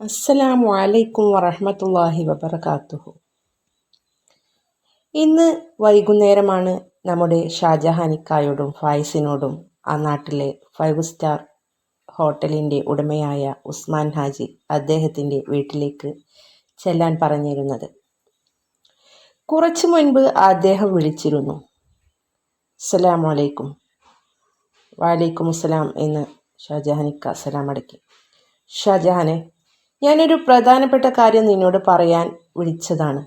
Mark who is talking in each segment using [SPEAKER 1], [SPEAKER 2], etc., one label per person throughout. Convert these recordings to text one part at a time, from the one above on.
[SPEAKER 1] അസ്സലാമു അലൈക്കും വറഹ്മത്തുള്ളാഹി വബറകാതുഹു ഇന്ന് വൈകുന്നേരമാണ് നമ്മുടെ ഷാജഹാനിക്കായോടും ഫായിസിനോടും ആ നാട്ടിലെ ഫൈവ് സ്റ്റാർ ഹോട്ടലിന്റെ ഉടമയായ ഉസ്മാൻ ഹാജി അദ്ദേഹത്തിന്റെ വീട്ടിലേക്ക് ചെല്ലാൻ പറഞ്ഞിരുന്നത്. കുറച്ചു മുൻപ് അദ്ദേഹം വിളിച്ചിരുന്നു. അസ്സലാമു അലൈക്കും. വാലൈക്കും അസ്സലാം എന്ന് ഷാജഹാനിക്ക സലാം അടക്കി ഷാജഹാനെ ഞാനൊരു പ്രധാനപ്പെട്ട കാര്യം നിന്നോട് പറയാൻ വിളിച്ചതാണ്.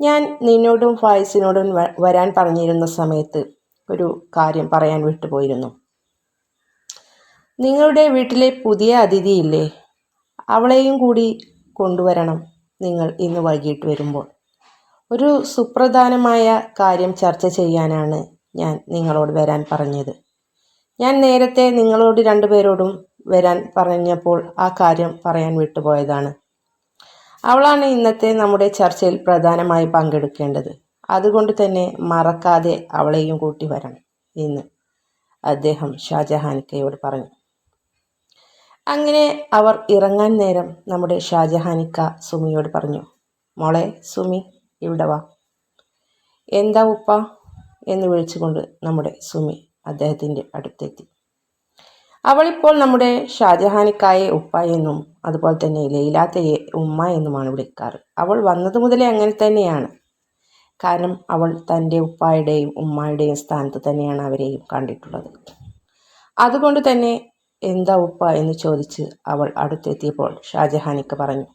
[SPEAKER 1] ഞാൻ നിന്നോടും ഫായിസിനോടും വരാൻ പറഞ്ഞിരുന്ന സമയത്ത് ഒരു കാര്യം പറയാൻ വിട്ടുപോയിരുന്നു. നിങ്ങളുടെ വീട്ടിലെ പുതിയ അതിഥിയില്ലേ? അവളെയും കൂടി കൊണ്ടുവരണം നിങ്ങൾ ഇന്ന് വൈകിട്ട് വരുമ്പോൾ. ഒരു സുപ്രധാനമായ കാര്യം ചർച്ച ചെയ്യാനാണ് ഞാൻ നിങ്ങളോട് വരാൻ പറഞ്ഞത്. ഞാൻ നേരത്തെ നിങ്ങളോട് രണ്ടുപേരോടും വരാൻ പറഞ്ഞപ്പോൾ ആ കാര്യം പറയാൻ വിട്ടുപോയതാണ്. അവളാണ് ഇന്നത്തെ നമ്മുടെ ചർച്ചയിൽ പ്രധാനമായി പങ്കെടുക്കേണ്ടത്. അതുകൊണ്ട് തന്നെ മറക്കാതെ അവളെയും കൂട്ടി വരണം എന്ന് അദ്ദേഹം ഷാജഹാനിക്കയോട് പറഞ്ഞു. അങ്ങനെ അവർ ഇറങ്ങാൻ നേരം നമ്മുടെ ഷാജഹാനിക്ക സുമിയോട് പറഞ്ഞു മോളെ സുമി ഇവിടെ വാ. എന്താ ഉപ്പ? എന്ന് വിളിച്ചുകൊണ്ട് നമ്മുടെ സുമി അദ്ദേഹത്തിന്റെ അടുത്തെത്തി. അവളിപ്പോൾ നമ്മുടെ ഷാജഹാനിക്കായെ ഉപ്പ എന്നും അതുപോലെ തന്നെ ലൈലാത്തയെ ഉമ്മ എന്നുമാണ് വിളിക്കാറ്. അവൾ വന്നത് മുതലേ അങ്ങനെ തന്നെയാണ്. കാരണം അവൾ തന്റെ ഉപ്പായുടെയും ഉമ്മായുടെയും സ്ഥാനത്ത് തന്നെയാണ് അവരെയും കണ്ടിട്ടുള്ളത്. അതുകൊണ്ട് തന്നെ എന്താ ഉപ്പ എന്ന് ചോദിച്ച് അവൾ അടുത്തെത്തിയപ്പോൾ ഷാജഹാനിക്ക് പറഞ്ഞു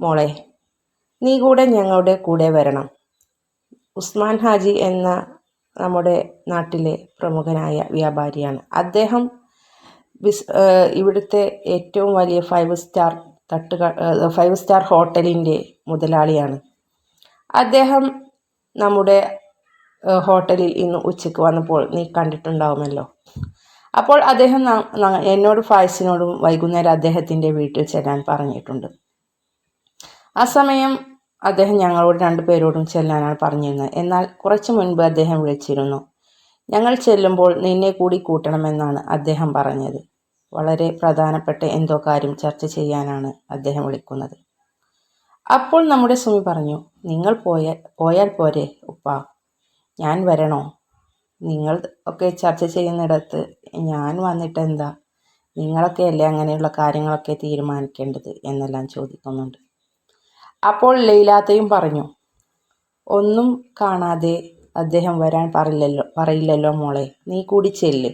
[SPEAKER 1] മോളെ നീ കൂടെ ഞങ്ങളുടെ കൂടെ വരണം. ഉസ്മാൻ ഹാജി എന്ന നമ്മുടെ നാട്ടിലെ പ്രമുഖനായ വ്യാപാരിയാണ്. അദ്ദേഹം ഏഹ് ഇവിടുത്തെ ഏറ്റവും വലിയ ഫൈവ് സ്റ്റാർ തട്ടുക ഫൈവ് സ്റ്റാർ ഹോട്ടലിന്റെ മുതലാളിയാണ്. അദ്ദേഹം നമ്മുടെ ഹോട്ടലിൽ ഇന്ന് ഉച്ചയ്ക്ക് വന്നപ്പോൾ നീ കണ്ടിട്ടുണ്ടാവുമല്ലോ. അപ്പോൾ അദ്ദേഹം എന്നോട് ഫായ്സിനോടും വൈകുന്നേരം അദ്ദേഹത്തിന്റെ വീട്ടിൽ ചെല്ലാൻ പറഞ്ഞിട്ടുണ്ട്. ആ സമയം അദ്ദേഹം ഞങ്ങളോട് രണ്ടുപേരോടും ചെല്ലാനാണ് പറഞ്ഞിരുന്നത്. എന്നാൽ കുറച്ച് മുൻപ് അദ്ദേഹം വിളിച്ചിരുന്നു. ഞങ്ങൾ ചെല്ലുമ്പോൾ നിന്നെ കൂടി കൂട്ടണമെന്നാണ് അദ്ദേഹം പറഞ്ഞത്. വളരെ പ്രധാനപ്പെട്ട എന്തോ കാര്യം ചർച്ച ചെയ്യാനാണ് അദ്ദേഹം വിളിക്കുന്നത്. അപ്പോൾ നമ്മുടെ സുമി പറഞ്ഞു നിങ്ങൾ പോയ പോയാൽ പോരെ ഉപ്പ. ഞാൻ വരണോ? നിങ്ങൾ ഒക്കെ ചർച്ച ചെയ്യുന്നിടത്ത് ഞാൻ വന്നിട്ട് എന്താ? നിങ്ങളൊക്കെ അല്ലേ അങ്ങനെയുള്ള കാര്യങ്ങളൊക്കെ തീരുമാനിക്കേണ്ടത്? എന്നെല്ലാം ചോദിക്കുന്നുണ്ട്. അപ്പോൾ ലൈലാത്തയും പറഞ്ഞു ഒന്നും കാണാതെ അദ്ദേഹം വരാൻ പറയില്ലല്ലോ പറയില്ലല്ലോ മോളെ. നീ കൂടി ചെല്ല്.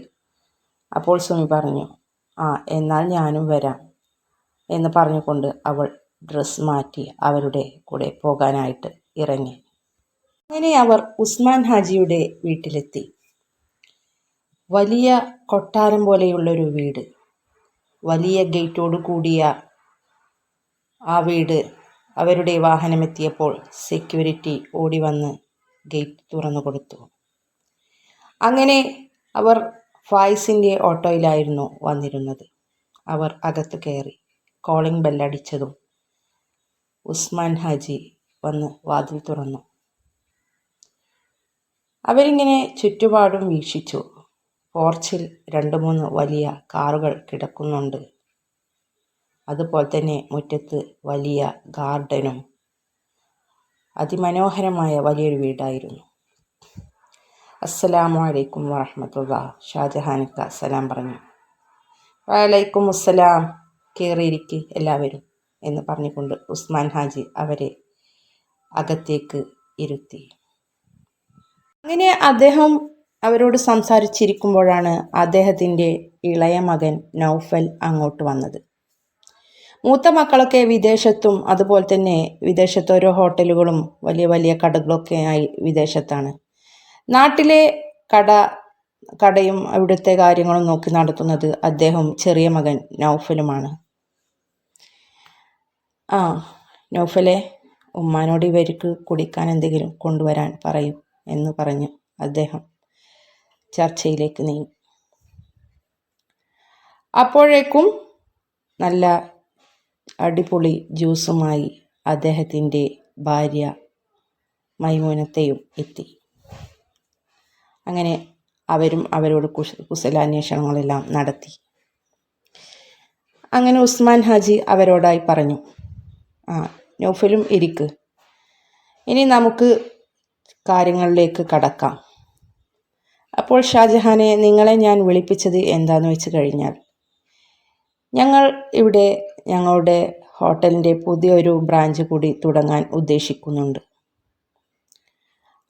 [SPEAKER 1] അപ്പോൾ സുമി പറഞ്ഞു ആ എന്നാൽ ഞാനും വരാം എന്ന് പറഞ്ഞുകൊണ്ട് അവൾ ഡ്രസ്സ് മാറ്റി അവരുടെ കൂടെ പോകാനായിട്ട് ഇറങ്ങി. അങ്ങനെ അവർ ഉസ്മാൻ ഹാജിയുടെ വീട്ടിലെത്തി. വലിയ കൊട്ടാരം പോലെയുള്ളൊരു വീട്. വലിയ ഗേറ്റോട് കൂടിയ ആ വീട് അവരുടെ വാഹനമെത്തിയപ്പോൾ സെക്യൂരിറ്റി ഓടി വന്ന് ഗേറ്റ് തുറന്നു കൊടുത്തു അങ്ങനെ അവർ ഫായിസിന്റെ ഓട്ടോയിലായിരുന്നു വന്നിരുന്നത്. അവർ അകത്ത് കയറി കോളിംഗ് ബെല്ലടിച്ചതും ഉസ്മാൻ ഹാജി വന്ന് വാതിൽ തുറന്നു. അവരിങ്ങനെ ചുറ്റുപാടും വീക്ഷിച്ചു. പോർച്ചിൽ രണ്ട് മൂന്ന് വലിയ കാറുകൾ കിടക്കുന്നുണ്ട്. അതുപോലെ തന്നെ മുറ്റത്ത് വലിയ ഗാർഡനും അതിമനോഹരമായ വലിയൊരു വീടായിരുന്നു. അസ്സലാമു അലൈക്കും വറഹമത്തുള്ള ഷാജഹാനിക്ക സലാം പറഞ്ഞു. വലൈക്കും അസ്സലാം. കയറിയിരിക്ക് എല്ലാവരും എന്ന് പറഞ്ഞുകൊണ്ട് ഉസ്മാൻ ഹാജി അവരെ അകത്തേക്ക് ഇരുത്തി. അങ്ങനെ അദ്ദേഹം അവരോട് സംസാരിച്ചിരിക്കുമ്പോഴാണ് അദ്ദേഹത്തിന്റെ ഇളയ മകൻ നൗഫൽ അങ്ങോട്ട് വന്നത്. മൂത്ത മക്കളൊക്കെ വിദേശത്തും അതുപോലെ തന്നെ വിദേശത്ത് ഓരോ ഹോട്ടലുകളും വലിയ വലിയ കടകളൊക്കെ ആയി വിദേശത്താണ്. നാട്ടിലെ കട കടയും അവിടുത്തെ കാര്യങ്ങളും നോക്കി നടത്തുന്നത് അദ്ദേഹം ചെറിയ മകൻ നൗഫലുമാണ്. ആ നൗഫലെ ഉമ്മാനോട് ഇവർക്ക് കുടിക്കാൻ എന്തെങ്കിലും കൊണ്ടുവരാൻ പറയും എന്ന് പറഞ്ഞു അദ്ദേഹം ചർച്ചയിലേക്ക് നീങ്ങി. അപ്പോഴേക്കും നല്ല അടിപൊളി ജ്യൂസുമായി അദ്ദേഹത്തിന്റെ ഭാര്യ മൈമൂനത്തെയും എത്തി. അങ്ങനെ അവരും അവരോട് കുശ കുശലാന്വേഷണങ്ങളെല്ലാം നടത്തി. അങ്ങനെ ഉസ്മാൻ ഹാജി അവരോടായി പറഞ്ഞു ആ നൗഫലും ഇരിക്ക്. ഇനി നമുക്ക് കാര്യങ്ങളിലേക്ക് കടക്കാം. അപ്പോൾ ഷാജഹാനെ നിങ്ങളെ ഞാൻ വിളിപ്പിച്ചത് എന്താണെന്ന് വെച്ച് കഴിഞ്ഞാൽ ഞങ്ങൾ ഇവിടെ ഞങ്ങളുടെ ഹോട്ടലിന്റെ പുതിയൊരു ബ്രാഞ്ച് കൂടി തുടങ്ങാൻ ഉദ്ദേശിക്കുന്നുണ്ട്.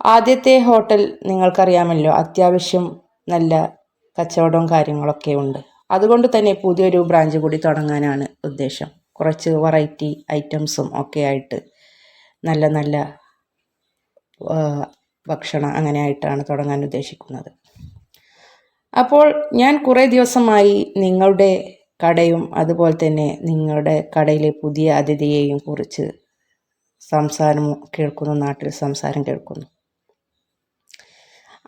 [SPEAKER 1] ആദ്യത്തെ ഹോട്ടൽ നിങ്ങൾക്കറിയാമല്ലോ അത്യാവശ്യം നല്ല കച്ചവടവും കാര്യങ്ങളൊക്കെ ഉണ്ട്. അതുകൊണ്ട് തന്നെ പുതിയൊരു ബ്രാഞ്ച് കൂടി തുടങ്ങാനാണ് ഉദ്ദേശം. കുറച്ച് വെറൈറ്റി ഐറ്റംസും ഒക്കെ ആയിട്ട് നല്ല നല്ല ഭക്ഷണം അങ്ങനെ ആയിട്ടാണ് തുടങ്ങാൻ ഉദ്ദേശിക്കുന്നത്. അപ്പോൾ ഞാൻ കുറേ ദിവസമായി നിങ്ങളുടെ കടയും അതുപോലെ തന്നെ നിങ്ങളുടെ കടയിലെ പുതിയ അതിഥിയെയും കുറിച്ച് സംസാരം കേൾക്കുന്നു നാട്ടിൽ സംസാരം കേൾക്കുന്നു.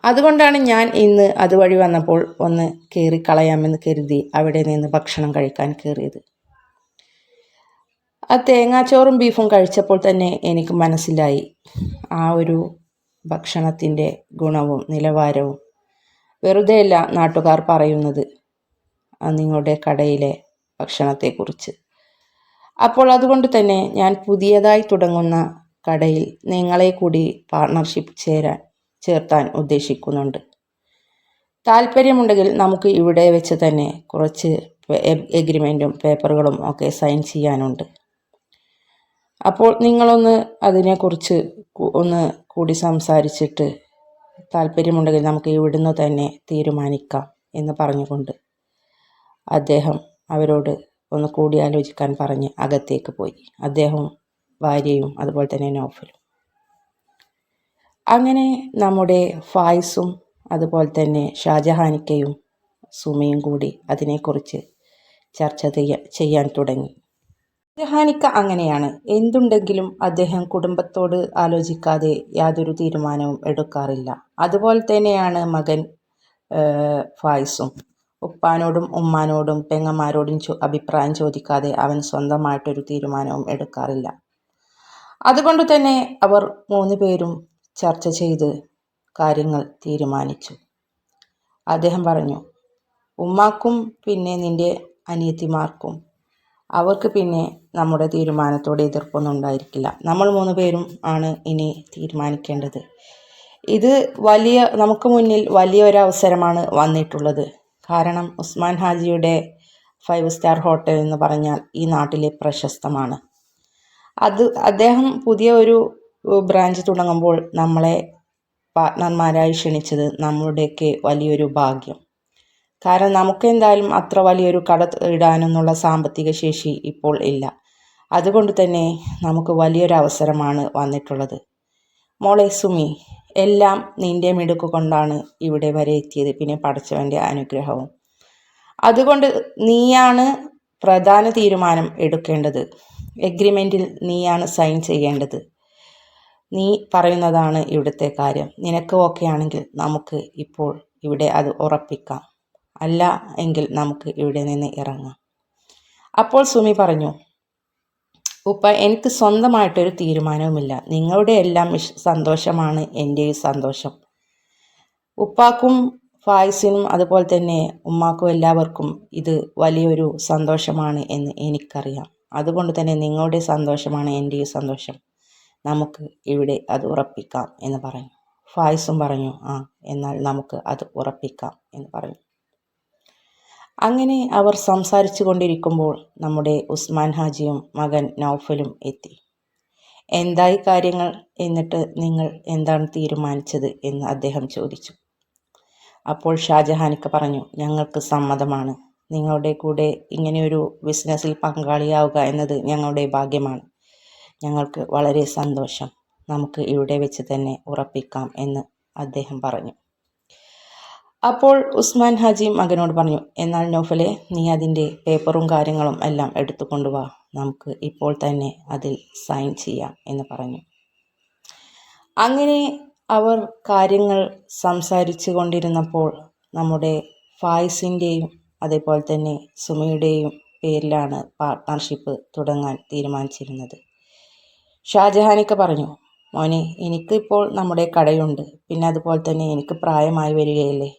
[SPEAKER 1] അതുകൊണ്ടാണ് ഞാൻ ഇന്ന് അതുവഴി വന്നപ്പോൾ ഒന്ന് കയറി കളയാമെന്ന് കരുതി അവിടെ നിന്ന് ഭക്ഷണം കഴിക്കാൻ കയറിയത് ആ തേങ്ങാച്ചോറും ബീഫും കഴിച്ചപ്പോൾ തന്നെ എനിക്ക് മനസ്സിലായി. ആ ഒരു ഭക്ഷണത്തിന്റെ ഗുണവും നിലവാരവും വെറുതെയല്ല നാട്ടുകാർ പറയുന്നത്. നിങ്ങളുടെ കടയിലെ ഭക്ഷണത്തെക്കുറിച്ച്. അപ്പോൾ അതുകൊണ്ട് തന്നെ ഞാൻ പുതിയതായി തുടങ്ങുന്ന കടയിൽ നിങ്ങളെ കൂടി പാർട്ണർഷിപ്പ് ചേരാൻ ചേർത്താൻ ഉദ്ദേശിക്കുന്നുണ്ട്. താല്പര്യമുണ്ടെങ്കിൽ നമുക്ക് ഇവിടെ വെച്ച് തന്നെ കുറച്ച് എഗ്രിമെന്റും പേപ്പറുകളും ഒക്കെ സൈൻ ചെയ്യാനുണ്ട്. അപ്പോൾ നിങ്ങളൊന്ന് അതിനെക്കുറിച്ച് ഒന്ന് കൂടി സംസാരിച്ചിട്ട് താല്പര്യമുണ്ടെങ്കിൽ നമുക്ക് ഇവിടുന്ന് തന്നെ തീരുമാനിക്കാം എന്ന് പറഞ്ഞുകൊണ്ട് അദ്ദേഹം അവരോട് ഒന്ന് കൂടിയാലോചിക്കാൻ പറഞ്ഞ് അകത്തേക്ക് പോയി. അദ്ദേഹവും ഭാര്യയും അതുപോലെ തന്നെ നൗഫലും അങ്ങനെ നമ്മുടെ ഫായ്സും അതുപോലെ തന്നെ ഷാജഹാനിക്കയും സുമയും കൂടി അതിനെക്കുറിച്ച് ചർച്ച ചെയ്യാൻ തുടങ്ങി. ഷാജഹാനിക്ക അങ്ങനെയാണ്. എന്തുണ്ടെങ്കിലും അദ്ദേഹം കുടുംബത്തോട് ആലോചിക്കാതെ യാതൊരു തീരുമാനവും എടുക്കാറില്ല. അതുപോലെ തന്നെയാണ് മകൻ ഫായ്സും. ഉപ്പാനോടും ഉമ്മാനോടും പെങ്ങന്മാരോടും അഭിപ്രായം ചോദിക്കാതെ അവൻ സ്വന്തമായിട്ടൊരു തീരുമാനവും എടുക്കാറില്ല. അതുകൊണ്ട് തന്നെ അവർ മൂന്ന് പേരും ചർച്ച ചെയ്ത് കാര്യങ്ങൾ തീരുമാനിച്ചു. അദ്ദേഹം പറഞ്ഞു ഉമ്മാക്കും പിന്നെ നിന്റെ അനിയത്തിമാർക്കും അവർക്ക് പിന്നെ നമ്മുടെ തീരുമാനത്തോട് എതിർപ്പൊന്നും ഉണ്ടായിരിക്കില്ല. നമ്മൾ മൂന്ന് പേരും ആണ് ഇനി തീരുമാനിക്കേണ്ടത്. ഇത് വലിയ നമുക്ക് മുന്നിൽ വലിയ ഒരു അവസരമാണ് വന്നിട്ടുള്ളത്. കാരണം ഉസ്മാൻ ഹാജിയുടെ ഫൈവ് സ്റ്റാർ ഹോട്ടൽ എന്ന് പറഞ്ഞാൽ ഈ നാട്ടിലെ പ്രശസ്തമാണ്. അത് അദ്ദേഹം പുതിയ ഒരു ബ്രാഞ്ച് തുടങ്ങുമ്പോൾ നമ്മളെ പാർട്ട്ണർമാരായി ക്ഷണിച്ചത് നമ്മുടെയൊക്കെ വലിയൊരു ഭാഗ്യം. കാരണം നമുക്ക് എന്തായാലും അത്ര വലിയൊരു കട ഇടാനെന്നുള്ള സാമ്പത്തിക ശേഷി ഇപ്പോൾ ഇല്ല. അതുകൊണ്ട് തന്നെ നമുക്ക് വലിയൊരു അവസരമാണ് വന്നിട്ടുള്ളത്. മോളെ സുമി എല്ലാം നിന്റെ മിടുക്ക് കൊണ്ടാണ് ഇവിടെ വരെ എത്തിയത് പിന്നെ പഠിച്ചവന്റെ അനുഗ്രഹവും. അതുകൊണ്ട് നീയാണ് പ്രധാന തീരുമാനം എടുക്കേണ്ടത്. എഗ്രിമെന്റിൽ നീയാണ് സൈൻ ചെയ്യേണ്ടത്. നീ പറയുന്നതാണ് ഇവിടുത്തെ കാര്യം. നിനക്ക് ഓക്കെ ആണെങ്കിൽ നമുക്ക് ഇപ്പോൾ ഇവിടെ അത് ഉറപ്പിക്കാം. അല്ല എങ്കിൽ നമുക്ക് ഇവിടെ നിന്ന് ഇറങ്ങാം. അപ്പോൾ സുമി പറഞ്ഞു ഉപ്പ എനിക്ക് സ്വന്തമായിട്ടൊരു തീരുമാനവുമില്ല. നിങ്ങളുടെ എല്ലാം സന്തോഷമാണ് എന്റെ സന്തോഷം. ഉപ്പാക്കും ഫായ്സിനും അതുപോലെ തന്നെ ഉമ്മാക്കും എല്ലാവർക്കും ഇത് വലിയൊരു സന്തോഷമാണ് എന്ന് എനിക്കറിയാം. അതുകൊണ്ട് തന്നെ നിങ്ങളുടെ സന്തോഷമാണ് എന്റെയും സന്തോഷം. നമുക്ക് ഇവിടെ അത് ഉറപ്പിക്കാം എന്ന് പറഞ്ഞു. ഫായിസും പറഞ്ഞു ആ എന്നാൽ നമുക്ക് അത് ഉറപ്പിക്കാം എന്ന് പറഞ്ഞു. അങ്ങനെ അവർ സംസാരിച്ചു കൊണ്ടിരിക്കുമ്പോൾ നമ്മുടെ ഉസ്മാൻ ഹാജിയും മകൻ നൗഫലും എത്തി. എന്തായി കാര്യങ്ങൾ? എന്നിട്ട് നിങ്ങൾ എന്താണ് തീരുമാനിച്ചത്? എന്ന് അദ്ദേഹം ചോദിച്ചു. അപ്പോൾ ഷാജഹാനിക്ക് പറഞ്ഞു ഞങ്ങൾക്ക് സമ്മതമാണ്. നിങ്ങളുടെ കൂടെ ഇങ്ങനെയൊരു ബിസിനസ്സിൽ പങ്കാളിയാവുക എന്നത് ഞങ്ങളുടെ ഭാഗ്യമാണ്. ഞങ്ങൾക്ക് വളരെ സന്തോഷം. നമുക്ക് ഇവിടെ വെച്ച് തന്നെ ഉറപ്പിക്കാം എന്ന് അദ്ദേഹം പറഞ്ഞു. അപ്പോൾ ഉസ്മാൻ ഹാജി മകനോട് പറഞ്ഞു എന്നാൽ നോഫലെ നീ അതിന്റെ പേപ്പറും കാര്യങ്ങളും എല്ലാം എടുത്തു കൊണ്ടുവാ നമുക്ക് ഇപ്പോൾ തന്നെ അതിൽ സൈൻ ചെയ്യാം എന്ന് പറഞ്ഞു. അങ്ങനെ അവർ കാര്യങ്ങൾ സംസാരിച്ചു കൊണ്ടിരുന്നപ്പോൾ നമ്മുടെ ഫായിസിന്റെയും അതേപോലെ തന്നെ സുമിയുടെയും പേരിലാണ് പാർട്ട്ണർഷിപ്പ് തുടങ്ങാൻ തീരുമാനിച്ചിരുന്നത്. ഷാജഹാനിക്ക പറഞ്ഞു മോനെ എനിക്കിപ്പോൾ നമ്മുടെ കടയുണ്ട്. പിന്നെ അതുപോലെ തന്നെ എനിക്ക് പ്രായമായി വരികയല്ലേ?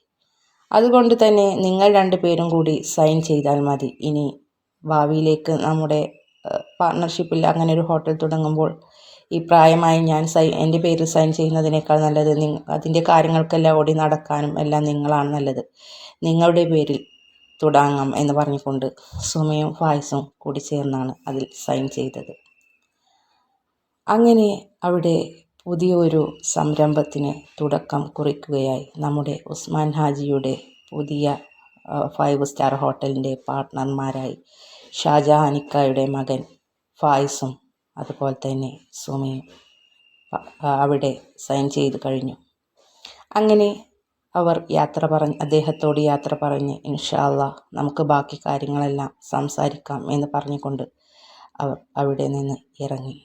[SPEAKER 1] അതുകൊണ്ട് തന്നെ നിങ്ങൾ രണ്ടു പേരും കൂടി സൈൻ ചെയ്താൽ മതി. ഇനി ഭാവിയിലേക്ക് നമ്മുടെ പാർട്ണർഷിപ്പിൽ അങ്ങനെ ഒരു ഹോട്ടൽ തുടങ്ങുമ്പോൾ ഈ പ്രായമായി ഞാൻ സൈ എന്റെ പേരിൽ സൈൻ ചെയ്യുന്നതിനേക്കാൾ നല്ലത് നിങ്ങ അതിന്റെ കാര്യങ്ങൾക്കെല്ലാം ഓടി നടക്കാനും എല്ലാം നിങ്ങളാണ് നല്ലത്. നിങ്ങളുടെ പേരിൽ തുടങ്ങാം എന്ന് പറഞ്ഞുകൊണ്ട് സുമയും ഫായ്സും കൂടി ചേർന്നാണ് അതിൽ സൈൻ ചെയ്തത്. അങ്ങനെ അവിടെ പുതിയൊരു സംരംഭത്തിന് തുടക്കം കുറിക്കുകയായി. നമ്മുടെ ഉസ്മാൻ ഹാജിയുടെ പുതിയ ഫൈവ് സ്റ്റാർ ഹോട്ടലിന്റെ പാർട്ട്ണർമാരായി. ഷാജഹാനിക്കായുടെ മകൻ ഫായിസും അതുപോലെ തന്നെ സുമയും അവിടെ സൈൻ ചെയ്ത് കഴിഞ്ഞു. അങ്ങനെ അവർ യാത്ര പറഞ്ഞ് അദ്ദേഹത്തോട് യാത്ര പറഞ്ഞ് ഇൻഷാല്ല നമുക്ക് ബാക്കി കാര്യങ്ങളെല്ലാം സംസാരിക്കാം എന്ന് പറഞ്ഞുകൊണ്ട് അവർ അവിടെ നിന്ന് ഇറങ്ങി.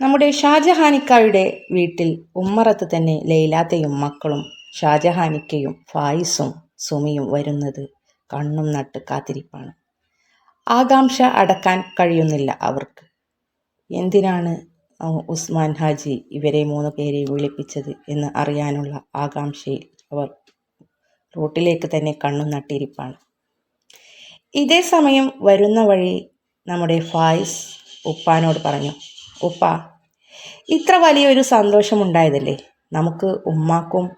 [SPEAKER 1] നമ്മുടെ ഷാജഹാനിക്കായുടെ വീട്ടിൽ ഉമ്മറത്ത് തന്നെ ലൈലാത്തയും മക്കളും ഷാജഹാനിക്കയും ഫായിസും സുമിയും വരുന്നത് കണ്ണും നട്ട് കാത്തിരിപ്പാണ്. ആകാംക്ഷ അടക്കാൻ കഴിയുന്നില്ല അവർക്ക്. എന്തിനാണ് ഉസ്മാൻ ഹാജി ഇവരെ മൂന്ന് പേരെ വിളിപ്പിച്ചത് എന്ന് അറിയാനുള്ള ആകാംക്ഷയിൽ അവർ റോട്ടിലേക്ക് തന്നെ കണ്ണും നട്ടിരിപ്പാണ്. ഇതേ സമയം വരുന്ന വഴി നമ്മുടെ ഫായിസ് ഉപ്പാനോട് പറഞ്ഞു ഉപ്പ ഇത്ര വലിയൊരു സന്തോഷമുണ്ടായതല്ലേ? നമുക്ക് ഉമ്മാക്കും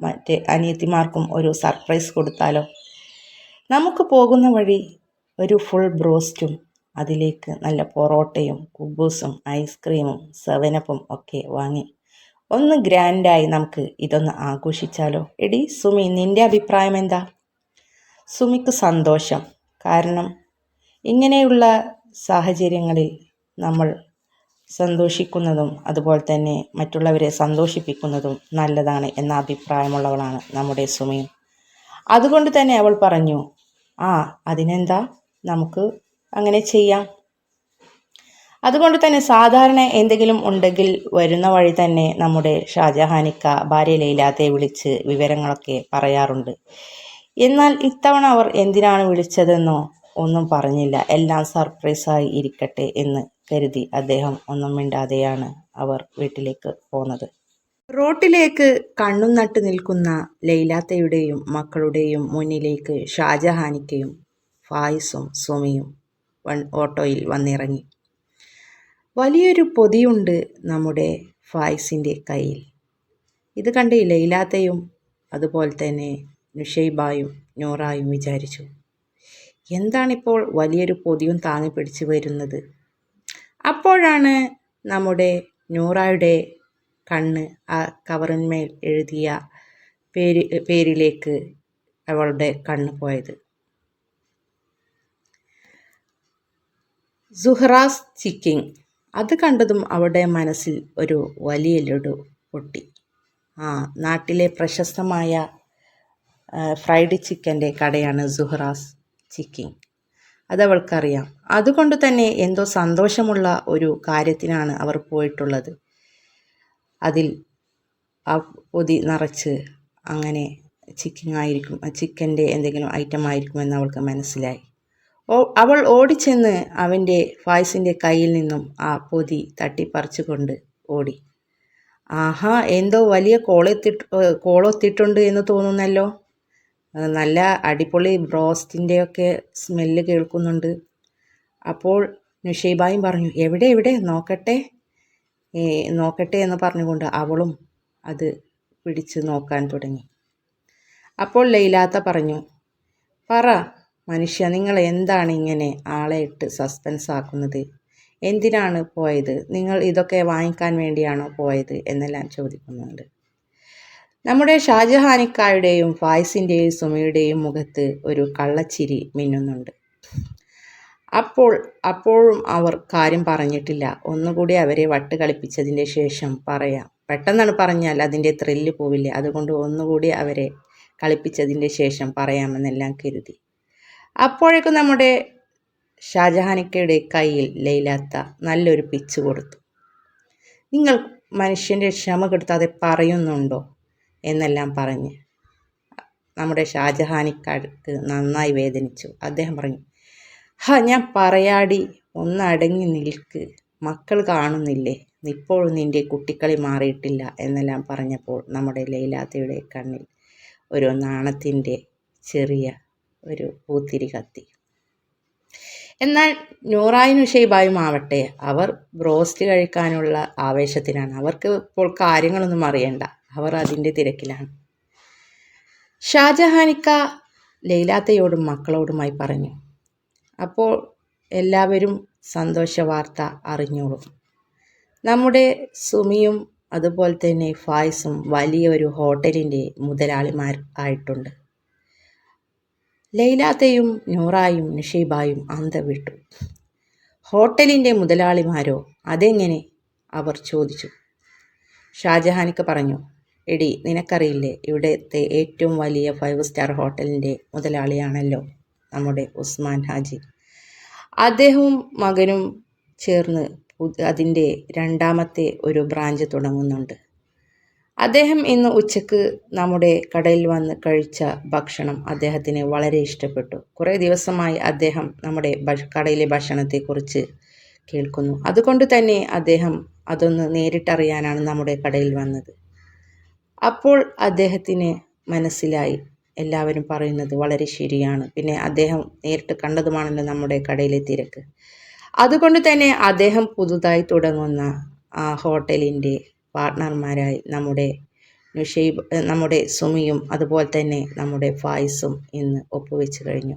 [SPEAKER 1] മറ്റേ അനിയത്തിമാർക്കും ഒരു സർപ്രൈസ് കൊടുത്താലോ? നമുക്ക് പോകുന്ന വഴി ഒരു ഫുൾ ബ്രോസ്റ്റും അതിലേക്ക് നല്ല പൊറോട്ടയും കുബൂസും ഐസ്ക്രീമും സെവനപ്പും ഒക്കെ വാങ്ങി. ഒന്ന് ഗ്രാൻഡായി നമുക്ക് ഇതൊന്ന് ആഘോഷിച്ചാലോ? എടി സുമി നിന്റെ അഭിപ്രായം എന്താ? സുമിക്ക് സന്തോഷം. കാരണം ഇങ്ങനെയുള്ള സാഹചര്യങ്ങളിൽ നമ്മൾ സന്തോഷിക്കുന്നതും അതുപോലെ തന്നെ മറ്റുള്ളവരെ സന്തോഷിപ്പിക്കുന്നതും നല്ലതാണ് എന്ന അഭിപ്രായമുള്ളവളാണ് നമ്മുടെ സുമിയും അതുകൊണ്ട് തന്നെ അവൾ പറഞ്ഞു ആ അതിനെന്താ? നമുക്ക് അങ്ങനെ ചെയ്യാം. അതുകൊണ്ട് തന്നെ സാധാരണ എന്തെങ്കിലും ഉണ്ടെങ്കിൽ വരുന്ന വഴി തന്നെ നമ്മുടെ ഷാജഹാനിക്ക ഭാര്യ ലൈലാത്തെ വിളിച്ച് വിവരങ്ങളൊക്കെ പറയാറുണ്ട്. എന്നാൽ ഇത്തവണ അവർ എന്തിനാണ് വിളിച്ചതെന്നോ ഒന്നും പറഞ്ഞില്ല. എല്ലാം സർപ്രൈസായി ഇരിക്കട്ടെ എന്ന് കരുതി അദ്ദേഹം ഒന്നും മിണ്ടാതെയാണ് അവർ വീട്ടിലേക്ക് പോന്നത്. റോട്ടിലേക്ക് കണ്ണും നട്ട് നിൽക്കുന്ന ലൈലാത്തയുടെയും മക്കളുടെയും മുന്നിലേക്ക് ഷാജഹാനിക്കയും ഫായിസും സുമിയും വൺ ഓട്ടോയിൽ വന്നിറങ്ങി. വലിയൊരു പൊതിയുണ്ട് നമ്മുടെ ഫായിസിന്റെ കയ്യിൽ. ഇത് കണ്ട് ലൈലാത്തയും അതുപോലെ തന്നെ നുഷൈബായും നൂറായും വിചാരിച്ചു. എന്താണിപ്പോൾ വലിയൊരു പൊതിയും താങ്ങി പിടിച്ചു വരുന്നത്? അപ്പോഴാണ് നമ്മുടെ നൂറായുടെ കണ്ണ് ആ കവറിന്മേൽ എഴുതിയ പേര് പേരിലേക്ക് അവളുടെ കണ്ണ് പോയത്. സുഹ്റാസ് ചിക്കിങ്. അത് കണ്ടതും അവളുടെ മനസ്സിൽ ഒരു വലിയ ലഡു പൊട്ടി. ആ നാട്ടിലെ പ്രശസ്തമായ ഫ്രൈഡ് ചിക്കന്റെ കടയാണ് സുഹ്റാസ് ചിക്കിങ്. അതവൾക്കറിയാം. അതുകൊണ്ട് തന്നെ എന്തോ സന്തോഷമുള്ള ഒരു കാര്യത്തിനാണ് അവർ പോയിട്ടുള്ളത്. അതിൽ ആ പൊതി നിറച്ച് അങ്ങനെ ചിക്കൻ ആയിരിക്കും ചിക്കന്റെ എന്തെങ്കിലും ഐറ്റം ആയിരിക്കും എന്ന് അവൾക്ക് മനസ്സിലായി. അവൾ ഓടിച്ചെന്ന് അവന്റെ ഫായ്സിന്റെ കയ്യിൽ നിന്നും ആ പൊതി തട്ടിപ്പറിച്ചുകൊണ്ട് ഓടി. ആഹാ എന്തോ വലിയ കോളെത്തിട്ട് കോളൊത്തിട്ടുണ്ട് എന്ന് തോന്നുന്നല്ലോ. നല്ല അടിപൊളി ബ്രോസ്റ്റിന്റെയൊക്കെ സ്മെല്ല് കേൾക്കുന്നുണ്ട്. അപ്പോൾ നുഷൈബായും പറഞ്ഞു എവിടെ എവിടെ? നോക്കട്ടെ. നോക്കട്ടെ എന്ന് പറഞ്ഞുകൊണ്ട് അവളും അത് പിടിച്ച് നോക്കാൻ തുടങ്ങി. അപ്പോൾ ലൈലാത്ത പറഞ്ഞു പറ മനുഷ്യ നിങ്ങൾ എന്താണ് ഇങ്ങനെ ആളെ ഇട്ട് സസ്പെൻസ് ആക്കുന്നത്? എന്തിനാണ് പോയത്? നിങ്ങൾ ഇതൊക്കെ വാങ്ങിക്കാൻ വേണ്ടിയാണോ പോയത്? എന്നെല്ലാം ചോദിക്കുന്നുണ്ട്. നമ്മുടെ ഷാജഹാനിക്കായുടെയും ഫായ്സിന്റെയും സുമയുടെയും മുഖത്ത് ഒരു കള്ളച്ചിരി മിന്നുന്നുണ്ട്. അപ്പോൾ അപ്പോഴും അവർ കാര്യം പറഞ്ഞിട്ടില്ല. ഒന്നുകൂടി അവരെ വട്ട് കളിപ്പിച്ചതിന്റെ ശേഷം പറയാം. പെട്ടെന്നാണ് പറഞ്ഞാൽ അതിന്റെ ത്രില്ല് പോവില്ല? അതുകൊണ്ട് ഒന്നുകൂടി അവരെ കളിപ്പിച്ചതിന്റെ ശേഷം പറയാമെന്നെല്ലാം കരുതി. അപ്പോഴേക്കും നമ്മുടെ ഷാജഹാനിക്കയുടെ കയ്യിൽ ലൈലാത്ത നല്ലൊരു പിച്ച് കൊടുത്തു. നിങ്ങൾ മനുഷ്യന്റെ ക്ഷമ കെടുത്താതെ പറയുന്നുണ്ടോ? എന്നെല്ലാം പറഞ്ഞ്. നമ്മുടെ ഷാജഹാനിക്കാർക്ക് നന്നായി വേദനിച്ചു. അദ്ദേഹം പറഞ്ഞു ഹാ ഞാൻ പറയാടി ഒന്നടങ്ങി നിൽക്ക്. മക്കൾ കാണുന്നില്ലേ? ഇപ്പോഴും നിന്റെ കുട്ടിക്കളി മാറിയിട്ടില്ല എന്നെല്ലാം പറഞ്ഞപ്പോൾ നമ്മുടെ ലൈലാത്തയുടെ കണ്ണിൽ ഒരു നാണത്തിന്റെ ചെറിയ ഒരു പൂത്തിരി കത്തി. എന്നാൽ നൂറായും ഷെയ്ബായും ആവട്ടെ അവർ ബ്രോസ്റ്റ് കഴിക്കാനുള്ള ആവേശത്തിനാണ് അവർക്ക് ഇപ്പോൾ കാര്യങ്ങളൊന്നും അറിയണ്ട. അവർ അതിന്റെ തിരക്കിലാണ്. ഷാജഹാനിക്ക ലൈലാത്തയോടും മക്കളോടുമായി പറഞ്ഞു. അപ്പോൾ എല്ലാവരും സന്തോഷ വാർത്ത അറിഞ്ഞോളും. നമ്മുടെ സുമിയും അതുപോലെ തന്നെ ഫായ്സും വലിയൊരു ഹോട്ടലിന്റെ മുതലാളിമാർ ആയിട്ടുണ്ട്. ലൈലാത്തയും നൂറായും നിഷീബായും അന്ത വിട്ടു ഹോട്ടലിന്റെ മുതലാളിമാരോ അതെങ്ങനെ? അവർ ചോദിച്ചു. ഷാജഹാനിക്ക് പറഞ്ഞു എടി നിനക്കറിയില്ലേ ഇവിടുത്തെ ഏറ്റവും വലിയ ഫൈവ് സ്റ്റാർ ഹോട്ടലിന്റെ മുതലാളിയാണല്ലോ നമ്മുടെ ഉസ്മാൻ ഹാജി. അദ്ദേഹവും മകനും ചേർന്ന് അതിന്റെ രണ്ടാമത്തെ ഒരു ബ്രാഞ്ച് തുടങ്ങുന്നുണ്ട്. അദ്ദേഹം ഇന്ന് ഉച്ചയ്ക്ക് നമ്മുടെ കടയിൽ വന്ന് കഴിച്ച ഭക്ഷണം അദ്ദേഹത്തിന് വളരെ ഇഷ്ടപ്പെട്ടു. കുറേ ദിവസമായി അദ്ദേഹം നമ്മുടെ കടയിലെ ഭക്ഷണത്തെക്കുറിച്ച് കേൾക്കുന്നു. അതുകൊണ്ട് തന്നെ അദ്ദേഹം അതൊന്ന് നേരിട്ടറിയാനാണ് നമ്മുടെ കടയിൽ വന്നത്. അപ്പോൾ അദ്ദേഹത്തിന് മനസ്സിലായി. എല്ലാവരും പറയുന്നത് വളരെ ശരിയാണ്. പിന്നെ അദ്ദേഹം നേരിട്ട് കണ്ടതുമാണല്ലോ നമ്മുടെ കടയിലെ തിരക്ക്. അതുകൊണ്ട് തന്നെ അദ്ദേഹം പുതുതായി തുടങ്ങുന്ന ആ ഹോട്ടലിന്റെ പാർട്ട്ണർമാരായി നമ്മുടെ നുഷൈബ് നമ്മുടെ സുമിയും അതുപോലെ തന്നെ നമ്മുടെ ഫായിസും ഇന്ന് ഒപ്പുവെച്ച് കഴിഞ്ഞു.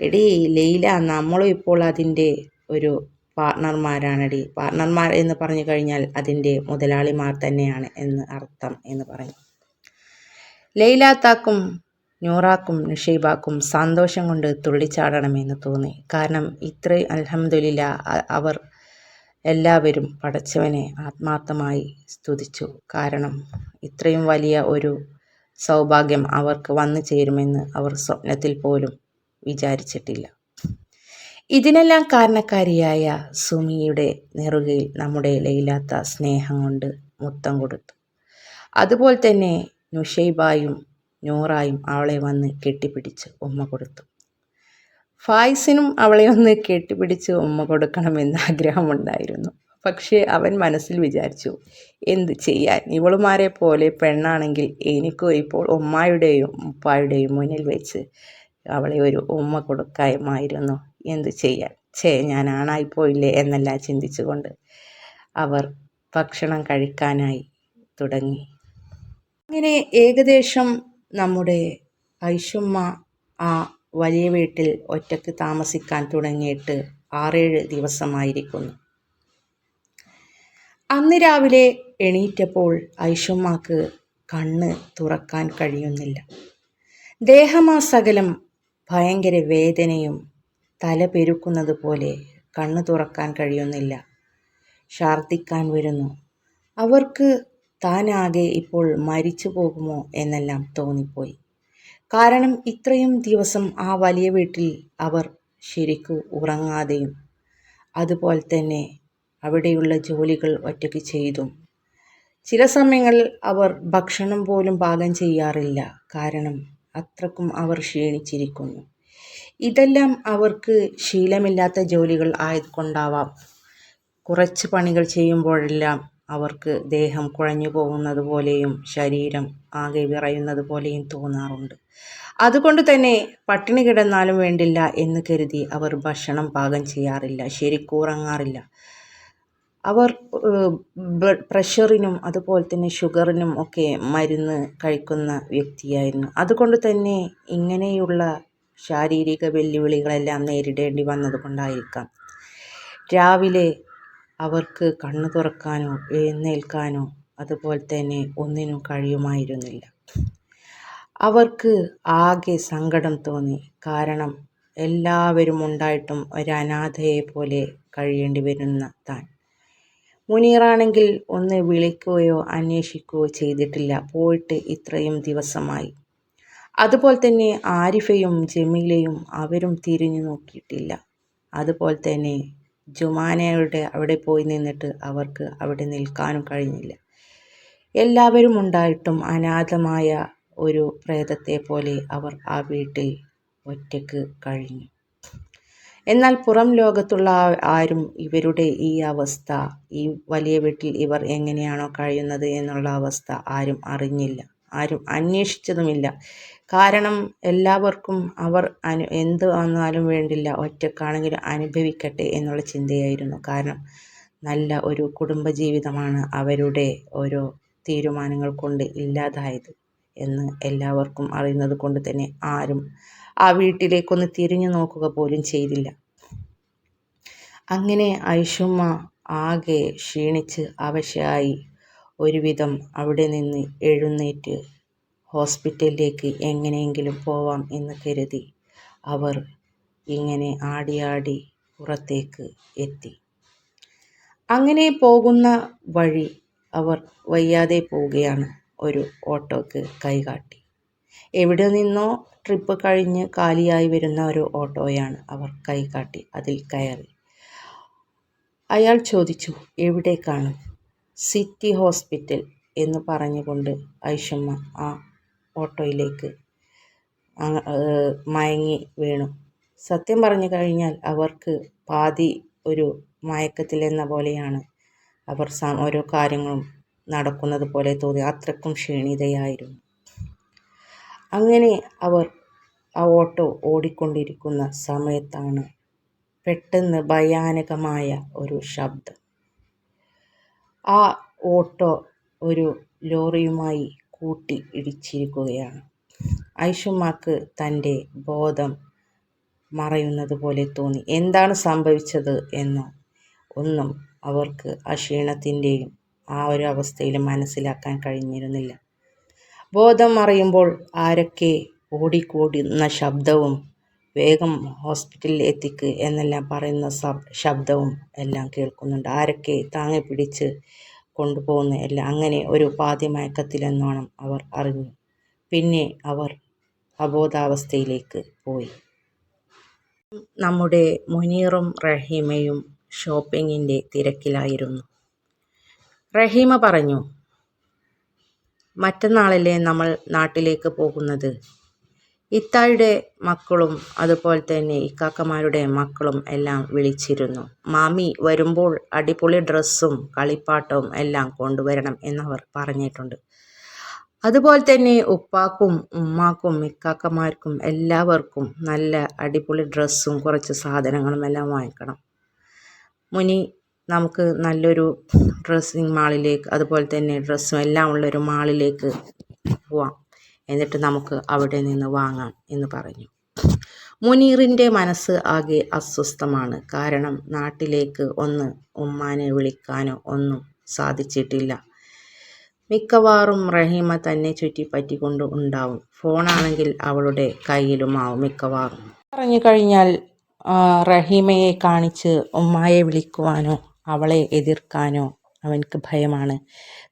[SPEAKER 1] എടീ ലൈല നമ്മളും ഇപ്പോൾ അതിന്റെ ഒരു പാർട്ട്ണർമാരാണെടി പാർട്ണർമാർ എന്ന് പറഞ്ഞു കഴിഞ്ഞാൽ അതിന്റെ മുതലാളിമാർ തന്നെയാണ് എന്ന് അർത്ഥം എന്ന് പറഞ്ഞു ലൈലാത്താക്കും നൂറാക്കും നിഷേബാക്കും സന്തോഷം കൊണ്ട് തുള്ളിച്ചാടണമെന്ന് തോന്നി. കാരണം ഇത്രയും അലഹമില്ല അവർ എല്ലാവരും പടച്ചവനെ ആത്മാർത്ഥമായി സ്തുതിച്ചു. കാരണം ഇത്രയും വലിയ ഒരു സൗഭാഗ്യം അവർക്ക് വന്നു ചേരുമെന്ന് അവർ സ്വപ്നത്തിൽ പോലും വിചാരിച്ചിട്ടില്ല. ഇതിനെല്ലാം കാരണക്കാരിയായ സുമിയുടെ നെറുകയിൽ നമ്മുടെ ലയിലാത്ത സ്നേഹം കൊണ്ട് മുത്തം കൊടുത്തു. അതുപോലെ തന്നെ നുഷൈബായും നൂറായും അവളെ വന്ന് കെട്ടിപ്പിടിച്ച് ഉമ്മ കൊടുത്തു. ഫായിസിനും അവളെ ഒന്ന് കെട്ടിപ്പിടിച്ച് ഉമ്മ കൊടുക്കണമെന്ന് ആഗ്രഹമുണ്ടായിരുന്നു. പക്ഷേ അവൻ മനസ്സിൽ വിചാരിച്ചു എന്ത് ചെയ്യാൻ? ഇവളുമാരെ പോലെ പെണ്ണാണെങ്കിൽ എനിക്കും ഇപ്പോൾ ഉമ്മായുടെയും ഉപ്പായുടെയും മുന്നിൽ വെച്ച് അവളെ ഒരു ഉമ്മ കൊടുക്കാമായിരുന്നു. എന്ത് ചെയ്യാൻ? ഛേ ഞാൻ ആണായിപ്പോയില്ലേ എന്നെല്ലാം ചിന്തിച്ചുകൊണ്ട് അവർ ഭക്ഷണം കഴിക്കാനായി തുടങ്ങി. അങ്ങനെ ഏകദേശം നമ്മുടെ ഐഷുമ്മ ആ വലിയ വീട്ടിൽ ഒറ്റയ്ക്ക് താമസിക്കാൻ തുടങ്ങിയിട്ട് ആറേഴ് ദിവസമായിരിക്കുന്നു. അന്ന് രാവിലെ എണീറ്റപ്പോൾ ഐഷുമ്മക്ക് കണ്ണ് തുറക്കാൻ കഴിയുന്നില്ല. ദേഹമാസകലം ഭയങ്കര വേദനയും തല പെരുക്കുന്നത് പോലെ കണ്ണ് തുറക്കാൻ കഴിയുന്നില്ല. ഷാർദിക്കാൻ വരുന്നു. അവർക്ക് താനാകെ ഇപ്പോൾ മരിച്ചു പോകുമോ എന്നെല്ലാം തോന്നിപ്പോയി. കാരണം ഇത്രയും ദിവസം ആ വലിയ വീട്ടിൽ അവർ ശരിക്കു ഉറങ്ങാതെയും അതുപോലെ തന്നെ അവിടെയുള്ള ജോലികൾ ഒറ്റയ്ക്ക് ചെയ്തും. ചില സമയങ്ങളിൽ അവർ ഭക്ഷണം പോലും പാകം ചെയ്യാറില്ല. കാരണം അത്രക്കും അവർ ക്ഷീണിച്ചിരിക്കുന്നു. ഇതെല്ലാം അവർക്ക് ശീലമില്ലാത്ത ജോലികൾ ആയതുകൊണ്ടാവാം. കുറച്ച് പണികൾ ചെയ്യുമ്പോഴെല്ലാം അവർക്ക് ദേഹം കുഴഞ്ഞു പോകുന്നത് പോലെയും ശരീരം ആകെ വിറയുന്നത് പോലെയും തോന്നാറുണ്ട്. അതുകൊണ്ട് തന്നെ പട്ടിണി കിടന്നാലും വേണ്ടില്ല എന്ന് കരുതി അവർ ഭക്ഷണം പാകം ചെയ്യാറില്ല ശരിക്കുറങ്ങാറില്ല അവർ പ്രഷറിനും അതുപോലെ തന്നെ ഷുഗറിനും ഒക്കെ മരുന്ന് കഴിക്കുന്ന വ്യക്തിയായിരുന്നു. അതുകൊണ്ട് തന്നെ ഇങ്ങനെയുള്ള ശാരീരിക വെല്ലുവിളികളെല്ലാം നേരിടേണ്ടി വന്നത് കൊണ്ടായിരിക്കാം രാവിലെ അവർക്ക് കണ്ണു തുറക്കാനോ എഴുന്നേൽക്കാനോ അതുപോലെ തന്നെ ഒന്നിനും കഴിയുമായിരുന്നില്ല. അവർക്ക് ആകെ സങ്കടം തോന്നി. കാരണം എല്ലാവരും ഉണ്ടായിട്ടും ഒരു പോലെ കഴിയേണ്ടി വരുന്ന താൻ. മുനീറാണെങ്കിൽ ഒന്ന് വിളിക്കുകയോ അന്വേഷിക്കുകയോ ചെയ്തിട്ടില്ല. പോയിട്ട് ഇത്രയും ദിവസമായി. അതുപോലെ തന്നെ ആരിഫയും ജമീലയും അവരും തിരിഞ്ഞു നോക്കിയിട്ടില്ല. അതുപോലെ തന്നെ ജുമാനയുടെ അവിടെ പോയി നിന്നിട്ട് അവർക്ക് അവിടെ നിൽക്കാനും കഴിഞ്ഞില്ല. എല്ലാവരും ഉണ്ടായിട്ടും അനാഥമായ ഒരു പ്രേതത്തെ പോലെ അവർ ആ വീട്ടിൽ ഒറ്റയ്ക്ക് കഴിഞ്ഞു. എന്നാൽ പുറം ലോകത്തുള്ള ആരും ഇവരുടെ ഈ അവസ്ഥ ഈ വലിയ വീട്ടിൽ ഇവർ എങ്ങനെയാണോ കഴിയുന്നത് എന്നുള്ള അവസ്ഥ ആരും അറിഞ്ഞില്ല. ആരും അന്വേഷിച്ചതുമില്ല. കാരണം എല്ലാവർക്കും അവർ അനു എന്ത് വന്നാലും വേണ്ടില്ല ഒറ്റക്കാണെങ്കിലും അനുഭവിക്കട്ടെ എന്നുള്ള ചിന്തയായിരുന്നു. കാരണം നല്ല ഒരു കുടുംബജീവിതമാണ് അവരുടെ ഓരോ തീരുമാനങ്ങൾ കൊണ്ട് ഇല്ലാതായത് എന്ന് എല്ലാവർക്കും അറിയുന്നത് കൊണ്ട് തന്നെ ആരും ആ വീട്ടിലേക്കൊന്ന് തിരിഞ്ഞു നോക്കുക പോലും ചെയ്തില്ല. അങ്ങനെ ഐഷുമ്മ ആകെ ക്ഷീണിച്ച് അവശയായി. ഒരുവിധം അവിടെ നിന്ന് എഴുന്നേറ്റ് ഹോസ്പിറ്റലിലേക്ക് എങ്ങനെയെങ്കിലും പോവാം എന്ന് കരുതി അവർ ഇങ്ങനെ ആടിയാടി പുറത്തേക്ക് എത്തി. അങ്ങനെ പോകുന്ന വഴി അവർ വയ്യാതെ പോവുകയാണ് ഒരു ഓട്ടോക്ക് കൈകാട്ടി. എവിടെ നിന്നോ ട്രിപ്പ് കഴിഞ്ഞ് കാലിയായി വരുന്ന ഒരു ഓട്ടോയാണ് അവർ കൈകാട്ടി അതിൽ കയറി. അയാൾ ചോദിച്ചു എവിടേക്കാണ്? സിറ്റി ഹോസ്പിറ്റൽ എന്ന് പറഞ്ഞുകൊണ്ട് ഐഷമ്മ ആ ഓട്ടോയിലേക്ക് മയങ്ങി വീണു. സത്യം പറഞ്ഞു കഴിഞ്ഞാൽ അവർക്ക് പാതി ഒരു മയക്കത്തിലെന്ന പോലെയാണ് അവർ ഓരോ കാര്യങ്ങളും നടക്കുന്നത് പോലെ തോന്നി. അത്രക്കും ക്ഷീണിതയായിരുന്നു. അങ്ങനെ അവർ ആ ഓട്ടോ ഓടിക്കൊണ്ടിരിക്കുന്ന സമയത്താണ് പെട്ടെന്ന് ഭയാനകമായ ഒരു ശബ്ദം. ആ ഓട്ടോ ഒരു ലോറിയുമായി കൂട്ടി ഇടിച്ചിരിക്കുകയാണ്. ഐഷുമാക്ക് തന്റെ ബോധം മറയുന്നത് പോലെ തോന്നി. എന്താണ് സംഭവിച്ചത് എന്നോ ഒന്നും അവർക്ക് ആ ക്ഷീണത്തിന്റെയും ആ ഒരു അവസ്ഥയിൽ മനസ്സിലാക്കാൻ കഴിഞ്ഞിരുന്നില്ല. ബോധം മറയുമ്പോൾ ആരൊക്കെ ഓടിക്കൂടുന്ന ശബ്ദവും വേഗം ഹോസ്പിറ്റലിൽ എത്തിക്ക് എന്നെല്ലാം പറയുന്ന ശബ്ദവും എല്ലാം കേൾക്കുന്നുണ്ട്. ആരൊക്കെ താങ്ങി പിടിച്ച് കൊണ്ടുപോകുന്ന എല്ലാം അങ്ങനെ ഒരു പാതിമയക്കത്തിലെന്നോണം അവർ അറിഞ്ഞു. പിന്നെ അവർ അബോധാവസ്ഥയിലേക്ക് പോയി. നമ്മുടെ മുനീറും റഹീമയും ഷോപ്പിങ്ങിന്റെ തിരക്കിലായിരുന്നു. റഹീമ പറഞ്ഞു മറ്റന്നാളല്ലേ നമ്മൾ നാട്ടിലേക്ക് പോകുന്നത്? ഇത്തായുടെ മക്കളും അതുപോലെ തന്നെ ഇക്കാക്കമാരുടെ മക്കളും എല്ലാം വിളിച്ചിരുന്നു. മാമി വരുമ്പോൾ അടിപൊളി ഡ്രസ്സും കളിപ്പാട്ടവും എല്ലാം കൊണ്ടുവരണം എന്നവർ പറഞ്ഞിട്ടുണ്ട്. അതുപോലെ തന്നെ ഉപ്പാക്കും ഉമ്മാക്കും ഇക്കാക്കമാർക്കും എല്ലാവർക്കും നല്ല അടിപൊളി ഡ്രസ്സും കുറച്ച് സാധനങ്ങളും എല്ലാം വാങ്ങിക്കണം. മുനി നമുക്ക് നല്ലൊരു ഡ്രസ്സിങ് മാളിലേക്ക് അതുപോലെ തന്നെ ഡ്രസ്സും എല്ലാം ഉള്ളൊരു മാളിലേക്ക് പോവാം. എന്നിട്ട് നമുക്ക് അവിടെ നിന്ന് വാങ്ങാം എന്ന് പറഞ്ഞു. മുനീറിന്റെ മനസ്സ് ആകെ അസ്വസ്ഥമാണ്. കാരണം നാട്ടിലേക്ക് ഒന്ന് ഉമ്മാനെ വിളിക്കാനോ ഒന്നും സാധിച്ചിട്ടില്ല. മിക്കവാറും റഹീമ തന്നെ ചുറ്റിപ്പറ്റിക്കൊണ്ട് ഉണ്ടാവും. ഫോണാണെങ്കിൽ അവളുടെ കയ്യിലുമാവും മിക്കവാറും. പറഞ്ഞു കഴിഞ്ഞാൽ റഹീമയെ കാണിച്ച് ഉമ്മായെ വിളിക്കുവാനോ അവളെ എതിർക്കാനോ അവൻക്ക് ഭയമാണ്.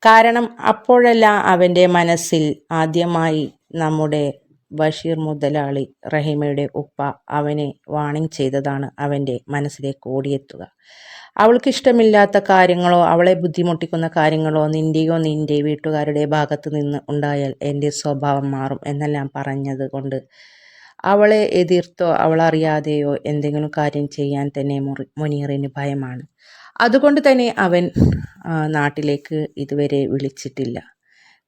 [SPEAKER 1] കാരണം അപ്പോഴല്ല അവന്റെ മനസ്സിൽ ആദ്യമായി നമ്മുടെ ബഷീർ മുതലാളി റഹീമയുടെ ഉപ്പ അവനെ വാണിംഗ് ചെയ്തതാണ് അവന്റെ മനസ്സിലേക്ക് ഓടിയെത്തുക. അവൾക്ക് ഇഷ്ടമില്ലാത്ത കാര്യങ്ങളോ അവളെ ബുദ്ധിമുട്ടിക്കുന്ന കാര്യങ്ങളോ നിന്റെയോ നിന്റെ വീട്ടുകാരുടെ ഭാഗത്ത് നിന്ന് ഉണ്ടായാൽ എന്റെ സ്വഭാവം മാറും എന്നെല്ലാം പറഞ്ഞത് കൊണ്ട് അവളെ എതിർത്തോ അവളറിയാതെയോ എന്തെങ്കിലും കാര്യം ചെയ്യാൻ തന്നെ മുറി മുനീറിന് ഭയമാണ്. അതുകൊണ്ട് തന്നെ അവൻ നാട്ടിലേക്ക് ഇതുവരെ വിളിച്ചിട്ടില്ല.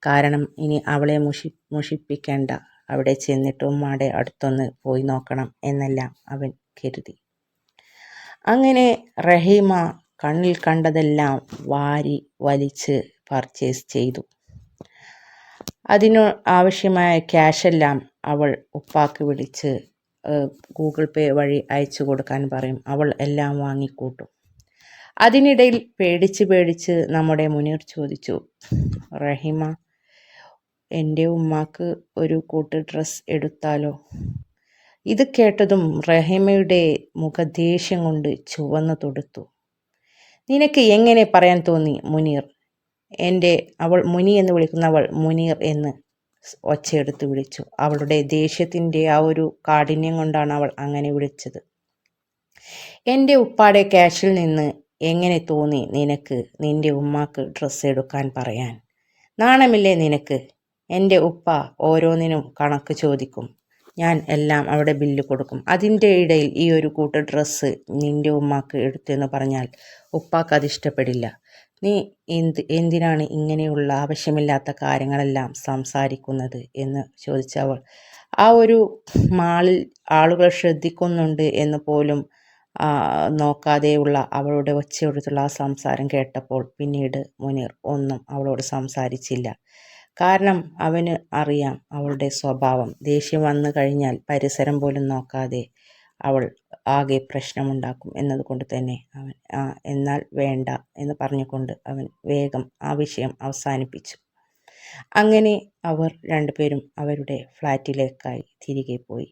[SPEAKER 1] കാരണം ഇനി അവളെ മുഷി മുഷിപ്പിക്കേണ്ട. അവിടെ ചെന്നിട്ട് മാടെ അടുത്തൊന്ന് പോയി നോക്കണം എന്നെല്ലാം അവൻ കരുതി. അങ്ങനെ റഹീമ കണ്ണിൽ കണ്ടതെല്ലാം വാരി വലിച്ച് പർച്ചേസ് ചെയ്തു. അതിനു ആവശ്യമായ ക്യാഷെല്ലാം അവൾ ഉപ്പാക്ക് വിളിച്ച് ഗൂഗിൾ പേ വഴി അയച്ചു കൊടുക്കാൻ പറയും. അവൾ എല്ലാം വാങ്ങിക്കൂട്ടും. അതിനിടയിൽ പേടിച്ച് പേടിച്ച് നമ്മുടെ മുനീർ ചോദിച്ചു റഹിമ എന്റെ ഉമ്മാക്ക് ഒരു കൂട്ട് ഡ്രസ് എടുത്താലോ? ഇത് കേട്ടതും റഹിമയുടെ മുഖദേഷ്യം കൊണ്ട് ചുവന്നു തൊടുത്തു. നിനക്ക് എങ്ങനെ പറയാൻ തോന്നി മുനീർ? എന്റെ അവൾ മുനി എന്ന് വിളിക്കുന്നവൾ മുനീർ എന്ന് ഒച്ചയെടുത്ത് വിളിച്ചു. അവളുടെ ദേഷ്യത്തിന്റെ ആ ഒരു കാഠിന്യം കൊണ്ടാണ് അവൾ അങ്ങനെ വിളിച്ചത്. എന്റെ ഉപ്പാടെ ക്യാഷിൽ നിന്ന് എങ്ങനെ തോന്നി നിനക്ക് നിന്റെ ഉമ്മാക്ക് ഡ്രസ്സ് എടുക്കാൻ പറയാൻ? നാണമില്ലേ നിനക്ക്? എന്റെ ഉപ്പ ഓരോന്നിനും കണക്ക് ചോദിക്കും. ഞാൻ എല്ലാം അവിടെ ബില്ല് കൊടുക്കും. അതിന്റെ ഇടയിൽ ഈ ഒരു കൂട്ട് ഡ്രസ്സ് നിന്റെ ഉമ്മാക്ക് എടുത്തെന്ന് പറഞ്ഞാൽ ഉപ്പാക്ക് അത് ഇഷ്ടപ്പെടില്ല. നീ എന്ത് എന്തിനാണ് ഇങ്ങനെയുള്ള ആവശ്യമില്ലാത്ത കാര്യങ്ങളെല്ലാം സംസാരിക്കുന്നത് എന്ന് ചോദിച്ചവൾ. ആ ഒരു മാളിൽ ആളുകൾ ശ്രദ്ധിക്കുന്നുണ്ട് എന്ന് പോലും നോക്കാതെയുള്ള അവളുടെ ഒച്ചയെടുത്തുള്ള ആ സംസാരം കേട്ടപ്പോൾ പിന്നീട് മുനീർ ഒന്നും അവളോട് സംസാരിച്ചില്ല. കാരണം അവന് അറിയാം അവളുടെ സ്വഭാവം. ദേഷ്യം വന്നു കഴിഞ്ഞാൽ പരിസരം പോലും നോക്കാതെ അവൾ ആകെ പ്രശ്നമുണ്ടാക്കും എന്നതുകൊണ്ട് തന്നെ അവൻ ആ എന്നാൽ വേണ്ട എന്ന് പറഞ്ഞുകൊണ്ട് അവൻ വേഗം ആ വിഷയം അവസാനിപ്പിച്ചു. അങ്ങനെ അവർ രണ്ടുപേരും അവരുടെ ഫ്ലാറ്റിലേക്കായി തിരികെ പോയി.